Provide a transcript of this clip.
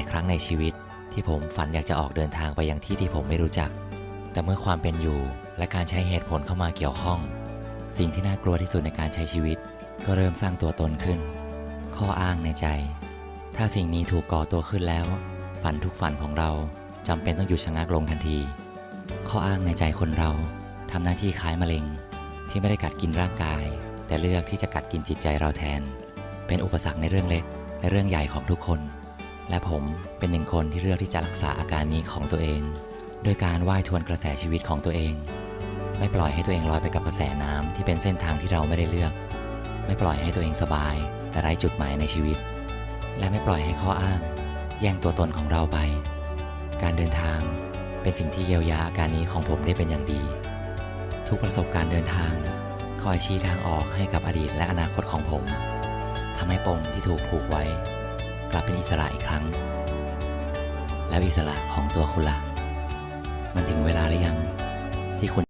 ายครั้งในชีวิต ที่ผมฝันอยากจะออกเดินทางไปยังที่ที่ผมไม่รู้จัก แต่เมื่อความเป็นอยู่และการใช้เหตุผลเข้ามาเกี่ยวข้อง สิ่งที่น่ากลัวที่สุดในการใช้ชีวิต ก็เริ่มสร้างตัวตนขึ้น ข้ออ้างในใจ ถ้าสิ่งนี้ถูกก่อตัวขึ้นแล้ว ฝันทุกฝันของเราจำเป็นต้องหยุดชะงักลงทันที ข้ออ้างในใจคนเราทำหน้าที่คล้ายมะเร็ง ที่ไม่ได้กัดกินร่างกาย แต่เลือกที่จะกัดกินจิตใจเราแทน เป็นอุปสรรคในเรื่องเล็กและเรื่องใหญ่ของทุกคน และผมเป็นหนึ่งคนที่เลือกที่จะรักษาอาการนี้ของตัวเอง โดยการว่ายทวนกระแสชีวิตของตัวเอง ไม่ปล่อยให้ตัวเองลอยไปกับกระแสน้ำที่เป็นเส้นทางที่เราไม่ได้เลือก ไม่ปล่อยให้ตัวเองสบาย แต่ไร้จุดหมายในชีวิต และไม่ปล่อยให้ข้ออ้าง แย่งตัวตนของเราไป การเดินทางเป็นสิ่งที่เยียวยาอาการนี้ของผมได้เป็นอย่างดี ทุกประสบการณ์เดินทาง คอยชี้ทางออกให้กับอดีตและอนาคตของผมทำให้ปมที่ถูกผูกไว้ กลับเป็นอิสระอีกครั้ง แล้วอิสระของตัวคุณล่ะ มันถึงเวลาหรือยังที่คุณ